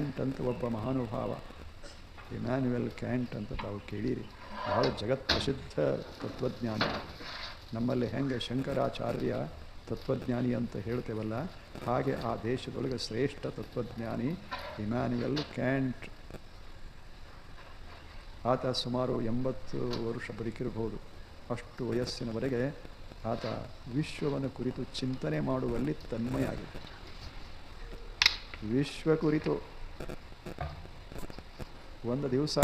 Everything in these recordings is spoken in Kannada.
ಕ್ಯಾಂಟ್ ಅಂತ ಒಬ್ಬ ಮಹಾನುಭಾವ, ಇಮ್ಯಾನ್ಯುಯಲ್ ಕ್ಯಾಂಟ್ ಅಂತ ತಾವು ಕೇಳಿರಿ. ಭಾಳ ಜಗತ್ ಪ್ರಸಿದ್ಧ ತತ್ವಜ್ಞಾನಿ. ನಮ್ಮಲ್ಲಿ ಹೆಂಗೆ ಶಂಕರಾಚಾರ್ಯ ತತ್ವಜ್ಞಾನಿ ಅಂತ ಹೇಳ್ತೇವಲ್ಲ, ಹಾಗೆ ಆ ದೇಶದೊಳಗೆ ಶ್ರೇಷ್ಠ ತತ್ವಜ್ಞಾನಿ ಇಮ್ಯಾನ್ಯುಯಲ್ ಕ್ಯಾಂಟ್. ಆತ ಸುಮಾರು ಎಂಬತ್ತು ವರ್ಷ ಬದುಕಿರಬಹುದು. ಅಷ್ಟು ವಯಸ್ಸಿನವರೆಗೆ ಆತ ವಿಶ್ವವನ್ನು ಕುರಿತು ಚಿಂತನೆ ಮಾಡುವಲ್ಲಿ ತನ್ಮಯಾಗಿದೆ ವಿಶ್ವ ಕುರಿತು ಒಂದು ದಿವಸ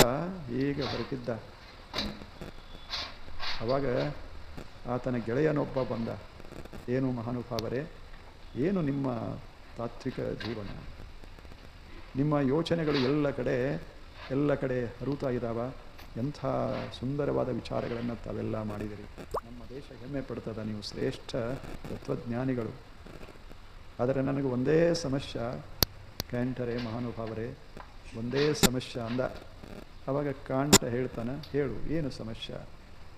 ಈಗ ಹೊರಟಿದ್ದ ಅವಾಗ ಆತನ ಗೆಳೆಯನೊಬ್ಬ ಬಂದ. ಏನು ಮಹಾನುಭಾವರೇ, ಏನು ನಿಮ್ಮ ತಾತ್ವಿಕ ಜೀವನ? ನಿಮ್ಮ ಯೋಚನೆಗಳು ಎಲ್ಲ ಕಡೆ ಎಲ್ಲ ಕಡೆ ಹರಿತಾ ಇದ್ದಾವ ಎಂಥ ಸುಂದರವಾದ ವಿಚಾರಗಳನ್ನು ತಾವೆಲ್ಲ ಮಾಡಿದಿರಿ. ನಮ್ಮ ದೇಶ ಹೆಮ್ಮೆ ಪಡ್ತದ, ನೀವು ಶ್ರೇಷ್ಠ ತತ್ವಜ್ಞಾನಿಗಳು. ಆದರೆ ನನಗೆ ಒಂದೇ ಸಮಸ್ಯೆ ಕ್ಯಾಂಟರೇ ಮಹಾನುಭಾವರೇ, ಒಂದೇ ಸಮಸ್ಯೆ ಅಂದ. ಅವಾಗ ಕಾಂಟ ಹೇಳ್ತಾನೆ, ಹೇಳು, ಏನು ಸಮಸ್ಯೆ?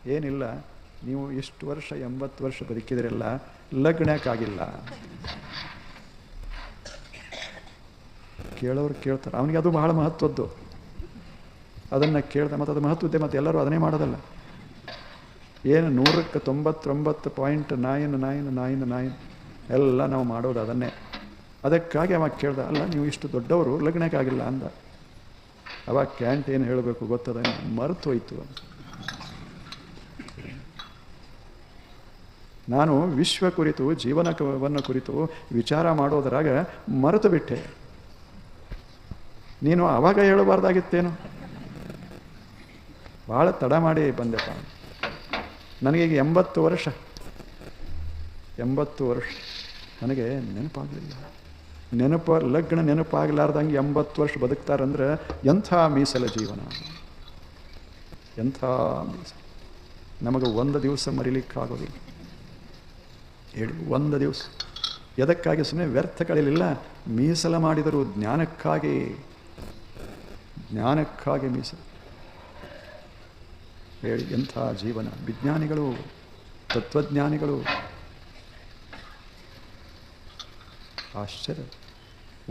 ಏನಿಲ್ಲ, ನೀವು ಇಷ್ಟು ವರ್ಷ, ಎಂಬತ್ತು ವರ್ಷ ಬದುಕಿದ್ರೆಲ್ಲ ಲಗ್ನಕ್ಕಾಗಿಲ್ಲ. ಕೇಳೋರು ಕೇಳ್ತಾರೆ. ಅವನಿಗೆ ಅದು ಬಹಳ ಮಹತ್ವದ್ದು. ಅದನ್ನು ಕೇಳ್ದೆ, ಮತ್ತು ಅದು ಮಹತ್ವದ್ದೇ ಮತ್ತು ಎಲ್ಲರೂ ಅದನ್ನೇ ಮಾಡೋದಲ್ಲ. ಏನು ನೂರಕ್ಕೆ ತೊಂಬತ್ತೊಂಬತ್ತು point nine nine nine nine ಎಲ್ಲ ನಾವು ಮಾಡೋದು ಅದನ್ನೇ. ಅದಕ್ಕಾಗಿ ಅವಾಗ ಕೇಳ್ದ, ಅಲ್ಲ, ನೀವು ಇಷ್ಟು ದೊಡ್ಡವರು, ಲಗ್ನಕ್ಕಾಗಿಲ್ಲ ಅಂದ. ಅವಾಗ ಕ್ಯಾಂಟ್ ಏನು ಹೇಳಬೇಕು ಗೊತ್ತದ? ಮರೆತು ಹೋಯ್ತು ಅಂತ. ನಾನು ವಿಶ್ವ ಕುರಿತು, ಜೀವನವನ್ನು ಕುರಿತು ವಿಚಾರ ಮಾಡೋದ್ರಾಗ ಮರೆತು ಬಿಟ್ಟೆ. ನೀನು ಆವಾಗ ಹೇಳಬಾರ್ದಾಗಿತ್ತೇನು? ಭಾಳ ತಡ ಮಾಡಿ ಬಂದೆಪ್ಪ. ನನಗೀಗ ಎಂಬತ್ತು ವರ್ಷ. ಎಂಬತ್ತು ವರ್ಷ. ನನಗೆ ನೆನಪಾಗಲಿಲ್ಲ. ನೆನಪು, ಲಗ್ನ ನೆನಪಾಗಲಾರ್ದಂಗೆ ಎಂಬತ್ತು ವರ್ಷ ಬದುಕ್ತಾರಂದ್ರೆ ಎಂಥ ಮೀಸಲ ಜೀವನ? ಎಂಥ ಮೀಸಲು? ನಮಗೆ ಒಂದು ದಿವಸ ಮರಿಲಿಕ್ಕಾಗೋದಿಲ್ಲ. ಹೇಳಿ, ಒಂದು ದಿವಸ. ಎದಕ್ಕಾಗಿ ಸುಮ್ಮನೆ ವ್ಯರ್ಥ ಕಳೆಯಲಿಲ್ಲ ಮೀಸಲ ಮಾಡಿದರು ಜ್ಞಾನಕ್ಕಾಗಿ ಜ್ಞಾನಕ್ಕಾಗಿ ಮೀಸಲು. ಹೇಳಿ, ಎಂಥ ಜೀವನ? ವಿಜ್ಞಾನಿಗಳು, ತತ್ವಜ್ಞಾನಿಗಳು ಆಶ್ಚರ್ಯ.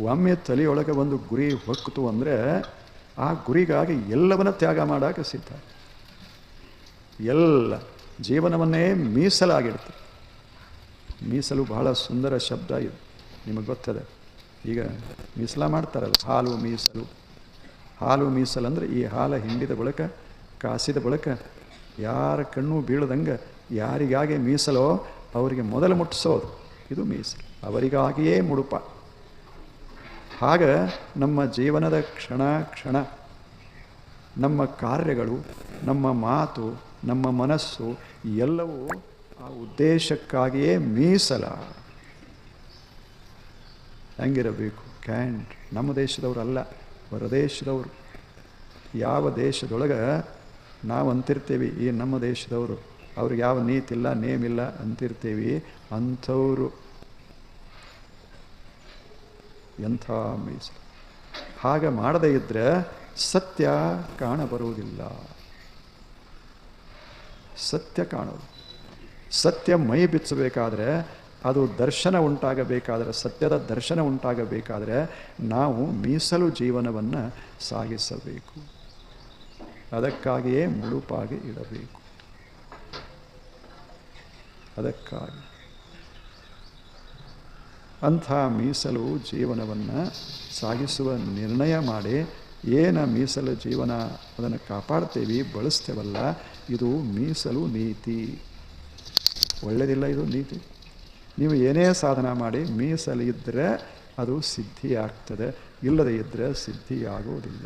ಒಮ್ಮೆ ತಲೆಯೊಳಗೆ ಒಂದು ಗುರಿ ಹೊಕ್ಕಿತು ಅಂದರೆ ಆ ಗುರಿಗಾಗಿ ಎಲ್ಲವನ್ನ ತ್ಯಾಗ ಮಾಡೋಕೆ ಸಿದ್ಧ. ಎಲ್ಲ ಜೀವನವನ್ನೇ ಮೀಸಲಾಗಿಡ್ತು ಮೀಸಲು ಬಹಳ ಸುಂದರ ಶಬ್ದ ಇದು. ನಿಮಗೆ ಗೊತ್ತದೆ. ಈಗ ಮೀಸಲ ಮಾಡ್ತಾರಲ್ಲ, ಹಾಲು ಮೀಸಲು. ಹಾಲು ಮೀಸಲು ಅಂದರೆ ಈ ಹಾಲ ಹಿಂಡಿದ ಬಳಿಕ, ಕಾಸಿದ ಬಳಿಕ ಯಾರ ಕಣ್ಣು ಬೀಳದಂಗೆ ಯಾರಿಗಾಗೆ ಮೀಸಲೋ ಅವರಿಗೆ ಮೊದಲು ಮುಟ್ಟಿಸೋದು. ಇದು ಮೀಸಲು ಅವರಿಗಾಗಿಯೇ ಮುಡುಪ. ಆಗ ನಮ್ಮ ಜೀವನದ ಕ್ಷಣ ಕ್ಷಣ, ನಮ್ಮ ಕಾರ್ಯಗಳು, ನಮ್ಮ ಮಾತು, ನಮ್ಮ ಮನಸ್ಸು ಎಲ್ಲವೂ ಆ ಉದ್ದೇಶಕ್ಕಾಗಿಯೇ ಮೀಸಲ. ಹೆಂಗಿರಬೇಕು? ಕ್ಯಾಂಡ್ ನಮ್ಮ ದೇಶದವರು ಅಲ್ಲ ಹೊರದೇಶದವರು ಯಾವ ದೇಶದೊಳಗೆ ನಾವು ಅಂತಿರ್ತೀವಿ ಈ ನಮ್ಮ ದೇಶದವರು? ಅವ್ರಿಗೆ ಯಾವ ನೀತಿಲ್ಲ ನೇಮಿಲ್ಲ ಅಂತಿರ್ತೀವಿ. ಅಂಥವರು. ಎಂಥ ಮೀಸಲು ಹಾಗೆ ಮಾಡದೇ ಇದ್ದರೆ ಸತ್ಯ ಕಾಣಬರುವುದಿಲ್ಲ ಸತ್ಯ ಕಾಣೋದು. ಸತ್ಯ ಮೈ ಬಿಚ್ಚಬೇಕಾದ್ರೆ ಅದು ದರ್ಶನ ಉಂಟಾಗಬೇಕಾದರೆ, ಸತ್ಯದ ದರ್ಶನ ಉಂಟಾಗಬೇಕಾದರೆ ನಾವು ಮೀಸಲು ಜೀವನವನ್ನು ಸಾಗಿಸಬೇಕು. ಅದಕ್ಕಾಗಿಯೇ ಮುಳುಪಾಗಿ ಇಡಬೇಕು. ಅದಕ್ಕಾಗಿ. ಅಂಥ ಮೀಸಲು ಜೀವನವನ್ನು ಸಾಗಿಸುವ ನಿರ್ಣಯ ಮಾಡಿ ಏನ ಮೀಸಲು ಜೀವನ ಅದನ್ನು ಕಾಪಾಡ್ತೇವೆ, ಬಳಸ್ತೇವಲ್ಲ, ಇದು ಮೀಸಲು ನೀತಿ. ಒಳ್ಳೆಯದಿಲ್ಲ ಇದು ನೀತಿ. ನೀವು ಏನೇ ಸಾಧನ ಮಾಡಿ ಮೀಸಲು ಇದ್ದರೆ ಅದು ಸಿದ್ಧಿಯಾಗ್ತದೆ, ಇಲ್ಲದೇ ಇದ್ದರೆ ಸಿದ್ಧಿ ಆಗುವುದಿಲ್ಲ